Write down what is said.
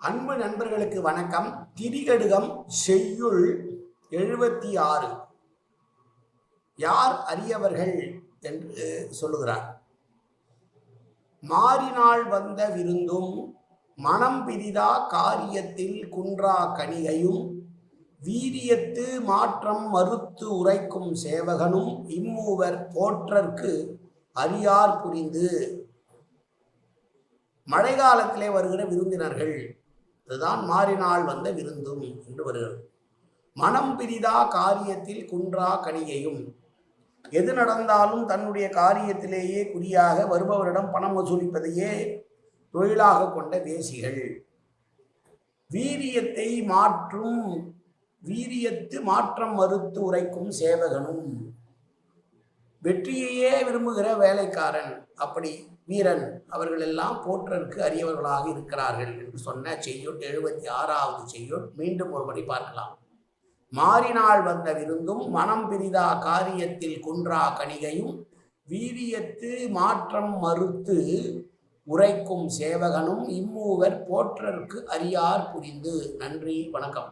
அன்பு நண்பர்களுக்கு வணக்கம். திரிகடுகம் செய்யுள் எழுபத்தி ஆறு யார் அரியவர்கள் என்று சொல்லுகிறார். மாறினால் வந்த விருந்தும் மனம் பிரிதா காரியத்தில் குன்றா கணிகையும் வீரியத்து மாற்றம் மறுத்து உரைக்கும் சேவகனும் இம்மூவர் போற்றற்கு அரியார் புரிந்து. மழை காலத்திலே வருகிற விருந்தினர்கள் இதுதான் மாறினால் வந்த விருந்தும் என்று வருகிறது. மனம் பிரிதா காரியத்தில் குன்றா கணிகையும் எது நடந்தாலும் தன்னுடைய காரியத்திலேயே குறியாக வருபவரிடம் பணம் வசூலிப்பதையே தொழிலாக கொண்ட தேசிகள் வீரியத்தை மாற்றும் வீரியத்து மாற்றம் மறுத்து உரைக்கும் சேவகனும். வெற்றியையே விரும்புகிற வேலைக்காரன் அப்படி வீரன் அவர்கள் எல்லாம் போற்றற்கு அரியவர்களாக இருக்கிறார்கள் என்று சொன்ன செய்யுள் எழுபத்தி ஆறாவது செய்யுள் மீண்டும் ஒருபடி பார்க்கலாம். மாறினால் வந்த விருந்தும் மனம் பிரிதா காரியத்தில் குன்றா கணிகையும் வீரியத்து மாற்றம் மறுத்து உரைக்கும் சேவகனும் இம்மூவர் போற்றற்கு அரியார் புரிந்து. நன்றி வணக்கம்.